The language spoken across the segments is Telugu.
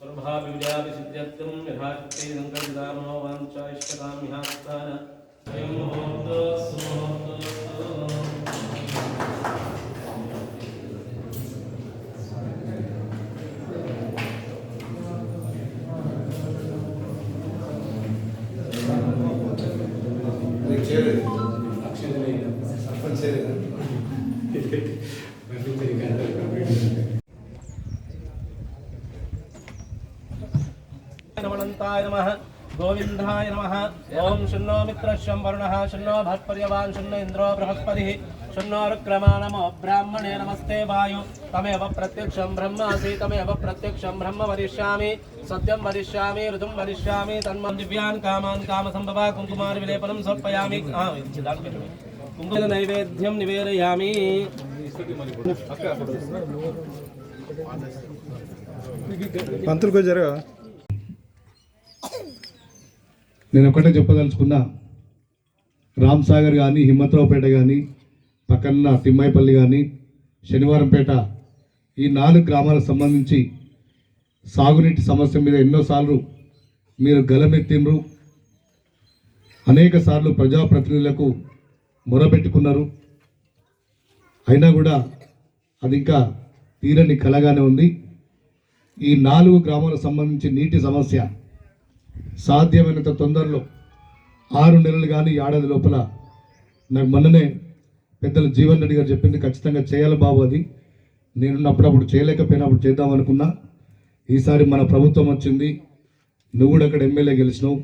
सर्वाभिव्याभिसिद्ध्यर्थं यथाशक्ति सङ्कल्पितामनो स्वयं मुहूर्त सुमुहूर्त గోపకాంతాయ నమ. గోవిందాయ నమ. ఓం శున్నో మిత్రశ్వం వరుణ శున్నో భాస్పర్యవాన్ శున్న ఇంద్రో బృహస్పతి. శున్నోరుక్రమా నమో బ్రాహ్మణే నమస్తే వాయు. తమేవ ప్రత్యక్షం బ్రహ్మాసి తమేవ ప్రత్యక్షం బ్రహ్మ వరిష్యామి. సత్యం వరిష్యామి ఋతుం వరిష్యామి తన్మ దివ్యాన్ కామాన్ కామ సంభవ కుంకుమార్ విలేపనం సర్పయామి కుంకుమ నైవేద్యం నివేదయామి. పంతులకు జరగా నేను ఒకటే చెప్పదలుచుకున్నా రామ్ సాగర్ కానీ హిమ్మత్రావుపేట కానీ పక్కన తిమ్మాయిపల్లి కానీ శనివారంపేట ఈ నాలుగు గ్రామాలకు సంబంధించి సాగునీటి సమస్య మీద ఎన్నోసార్లు మీరు గలమెత్తిండ్రు. అనేక సార్లు ప్రజాప్రతినిధులకు మొరబెట్టుకున్నారు అయినా కూడా అది ఇంకా తీరని కలగానే ఉంది. ఈ నాలుగు గ్రామాలకు సంబంధించి నీటి సమస్య సాధ్యమైనంత తొందరలో ఆరు నెలలు కానీ ఏడాది లోపల నాకు మొన్ననే పెద్దలు జీవన్ రెడ్డి గారు చెప్పింది ఖచ్చితంగా చేయాలి బాబు అది. నేనున్నప్పుడు అప్పుడు చేయలేకపోయినప్పుడు చేద్దాం అనుకున్నా. ఈసారి మన ప్రభుత్వం వచ్చింది. నువ్వు కూడా అక్కడ ఎమ్మెల్యే గెలిచినావు.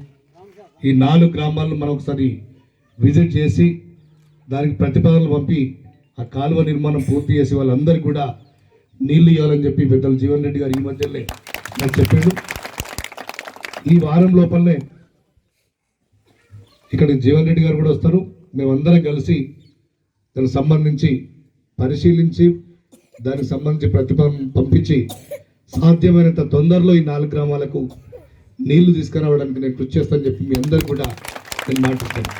ఈ నాలుగు గ్రామాలను మనం ఒకసారి విజిట్ చేసి దానికి ప్రతిపాదనలు పంపి ఆ కాలువ నిర్మాణం పూర్తి చేసి వాళ్ళందరికీ కూడా నీళ్ళు ఇవ్వాలని చెప్పి పెద్దలు జీవన్ రెడ్డి గారు ఈ మధ్యనే నాకు చెప్పాడు. ఈ వారం లోపలనే ఇక్కడ జీవన్ రెడ్డి గారు కూడా వస్తారు. మేమందరం కలిసి దానికి సంబంధించి పరిశీలించి దానికి సంబంధించి ప్రతిపాదన పంపించి సాధ్యమైనంత తొందరలో ఈ నాలుగు గ్రామాలకు నీళ్ళు తీసుకురావడానికి నేను కృషి చేస్తానని చెప్పి మీ అందరు కూడా నేను మాట్లాడతాను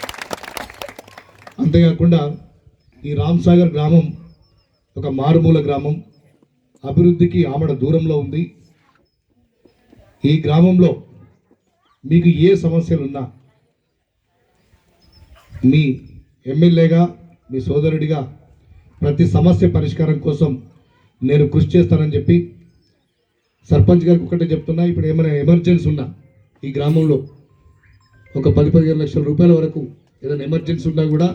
అంతేకాకుండా ఈ రామ్సాగర్ గ్రామం ఒక మారుమూల గ్రామం. అభివృద్ధికి ఆమడ దూరంలో ఉంది. ఈ గ్రామంలో మీకు ఏ సమస్యలు ఉన్నా మీ ఎమ్మెల్యేగా మీ సోదరుడిగా ప్రతి సమస్య పరిష్కారం కోసం నేను కృషి చేస్తానని చెప్పి సర్పంచ్ గారికి ఒకటే చెప్తున్నా. ఇప్పుడు ఏమైనా ఎమర్జెన్సీ ఉన్నా ఈ గ్రామంలో ఒక పది పదిహేను లక్షల రూపాయల వరకు ఏదైనా ఎమర్జెన్సీ ఉన్నా కూడా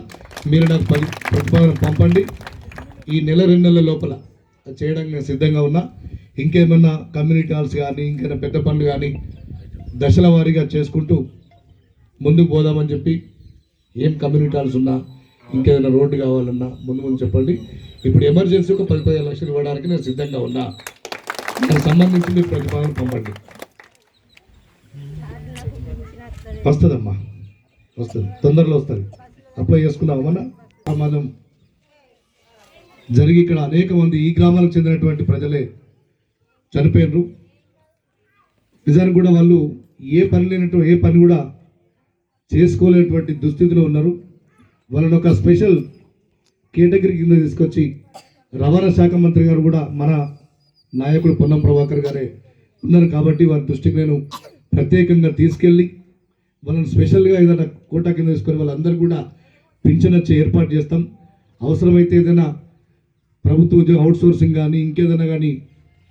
మీరు నాకు పది ప్రతిపాదన పంపండి. ఈ నెల రెండు నెలల లోపల చేయడానికి నేను సిద్ధంగా ఉన్నా. ఇంకేమన్నా కమ్యూనిటీ హాల్స్ కానీ ఇంకేమైనా పెద్ద పనులు కానీ దశల వారీగా చేసుకుంటూ ముందుకు పోదామని చెప్పి ఏం కమ్యూనిటీ హాల్స్ ఉన్నా ఇంకేదైనా రోడ్డు కావాలన్నా ముందు ముందు చెప్పండి. ఇప్పుడు ఎమర్జెన్సీ ఒక పది పదిహేను లక్షలు ఇవ్వడానికి నేను సిద్ధంగా ఉన్నా. దానికి సంబంధించి మీరు ప్రతిపాదన పంపండి. వస్తుందమ్మా. వస్తుంది. తొందరలో వస్తుంది. అప్లై చేసుకున్నామన్నా ప్రమాదం. జరిగి ఇక్కడ అనేక మంది ఈ గ్రామాలకు చెందినటువంటి ప్రజలే చనిపోయినరు. నిజానికి కూడా వాళ్ళు ఏ పని లేనట్టు ఏ పని కూడా చేసుకోలేనటువంటి దుస్థితిలో ఉన్నారు. వాళ్ళని ఒక స్పెషల్ కేటగిరీ కింద తీసుకొచ్చి రవాణా శాఖ మంత్రి గారు కూడా మన నాయకుడు పొన్నం ప్రభాకర్ గారే ఉన్నారు కాబట్టి వారి దృష్టికి నేను ప్రత్యేకంగా తీసుకెళ్ళి వాళ్ళని స్పెషల్గా ఏదైనా కోటా కింద తీసుకొని వాళ్ళందరూ కూడా పింఛన్ వచ్చే ఏర్పాటు చేస్తాం. అవసరమైతే ఏదైనా ప్రభుత్వ ఉద్యోగ అవుట్సోర్సింగ్ కానీ ఇంకేదైనా కానీ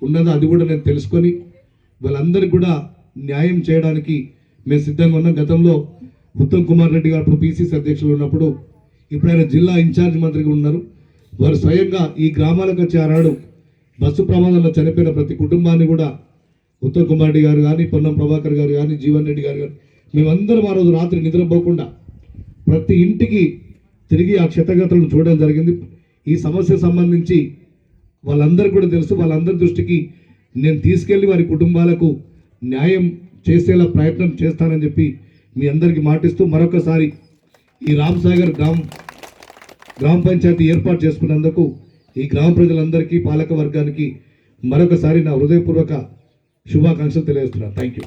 ఉన్నదో అది కూడా నేను తెలుసుకొని వాళ్ళందరికీ కూడా న్యాయం చేయడానికి మేము సిద్ధంగా ఉన్నాం. గతంలో ఉత్తమ్ కుమార్ రెడ్డి గారు అప్పుడు పీసీసీ అధ్యక్షులు ఉన్నప్పుడు ఇప్పుడు ఆయన జిల్లా ఇన్ఛార్జ్ మంత్రిగా ఉన్నారు. వారు స్వయంగా ఈ గ్రామాలకు వచ్చి ఆనాడు బస్సు ప్రమాదంలో చనిపోయిన ప్రతి కుటుంబాన్ని కూడా ఉత్తమ్ కుమార్ రెడ్డి గారు కానీ పొన్నం ప్రభాకర్ గారు కానీ జీవన్ రెడ్డి గారు కానీ మేమందరం ఆ రోజు రాత్రి నిద్రపోకుండా ప్రతి ఇంటికి తిరిగి ఆ క్షతగతులను చూడడం జరిగింది. ఈ సమస్య సంబంధించి వాళ్ళందరికీ కూడా తెలుసు. వాళ్ళందరి దృష్టికి నేను తీసుకెళ్ళి వారి కుటుంబాలకు న్యాయం చేసేలా ప్రయత్నం చేస్తానని చెప్పి మీ అందరికీ మాటిస్తూ మరొకసారి ఈ రామ్సాగర్ గ్రామ గ్రామ పంచాయతీ ఏర్పాటు చేసుకున్నందుకు ఈ గ్రామ ప్రజలందరికీ పాలక వర్గానికి మరొకసారి నా హృదయపూర్వక శుభాకాంక్షలు తెలియజేస్తున్నాను. Thank you